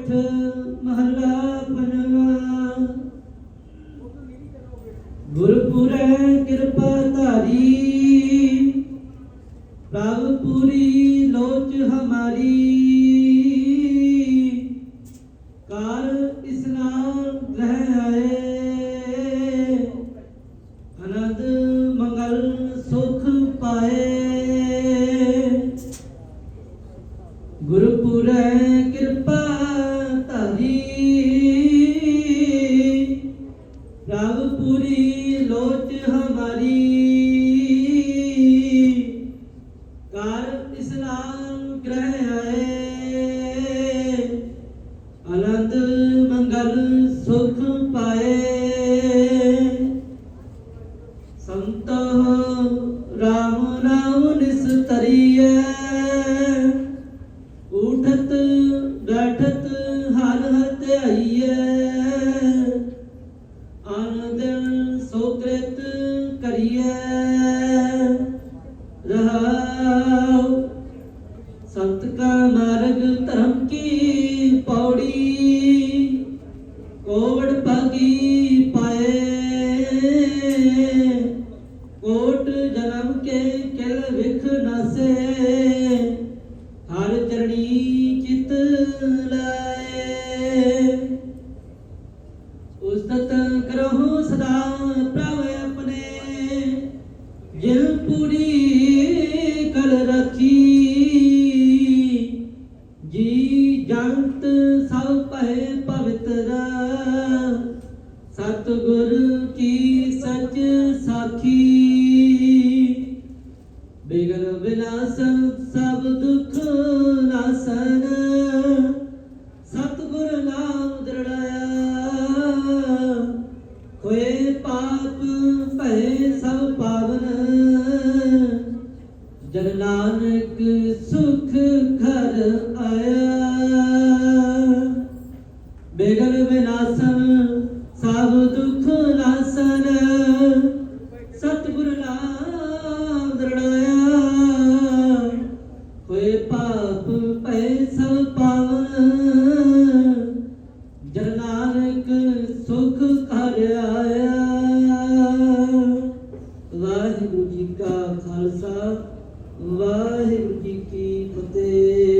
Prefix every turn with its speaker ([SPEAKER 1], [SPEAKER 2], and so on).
[SPEAKER 1] ਉਠ ਮਹੱਲਾ ਪੰਜਵਾ ਗੁਰਪੁਰੈ ਕਿਰਪਾ ਧਾਰੀ। ਪ੍ਰਭ ਪੂਰੀ ਲੋਚ ਹਮਾਰੀ। ਕਰ ਇਸਨਾਮ ਰਹਿ ਆਏ। ਅਨੰਦ ਮੰਗਲ ਸੁਖ ਪਾਏ। ਗੁਰਪੁਰੈ ਕਿਰਪਾ ਧਾਰੀ ਹਰ ਹਰ ਧਿਆਈਐ ਆਨੰਦ ਸੋਕ੍ਰਿਤ ਕਰੀਐ। ਰਹਾਉ ਸੰਤ ਕਾ ਮਾਰਗ ਧਰਮ ਕੀ ਪੌੜੀ। ਕੋਵੜ ਭਾਗੀ ਪਾਏ। ਕੋਟ ਜਨਮ ਕੇ ਕਿਲ ਵਿਖ ਨਾਸੇ। ਹਰ ਚਰਣੀ ਚਿਤ ਲਾਏ ਉਸਤਤ ਕਰਹੁ ਸਦਾ ਪ੍ਰਭ ਆਪਣੇ। ਜਿਲ ਪੂਰੀ ਕਲ ਰਖੀ। ਜੀ ਜੰਤ ਸਭ ਭੈ ਪਵਿੱਤਰ ਸਤਿਗੁਰ ਕੀ ਸੱਚ ਸਾਖੀ। ਬਿਗਲ ਵਿਨਾਸ਼ਨ ਸਭ ਦੁਖ ਨਾਸਨ। ਸੁਖ ਘਰ ਆਇਆ। ਬੇਗਲ ਬਿਨਾਸਨ ਸਭ ਦੁੱਖ ਨਾਸਨ ਸਤਿਗੁਰ ਨਾਮ ਦਰੜਾਇਆ। ਹੋਏ ਪਾਪ ਪੈ ਸਭ ਪਾਵਨ, ਜਨ ਨਾਨਕ ਸੁਖ ਘਰ ਆਇਆ। ਵਾਹਿਗੁਰੂ ਜੀ ਕਾ ਖਾਲਸਾ ਵਾਹਿਗੁਰੂ ਜੀ ਕੀ ਫਤਿਹ।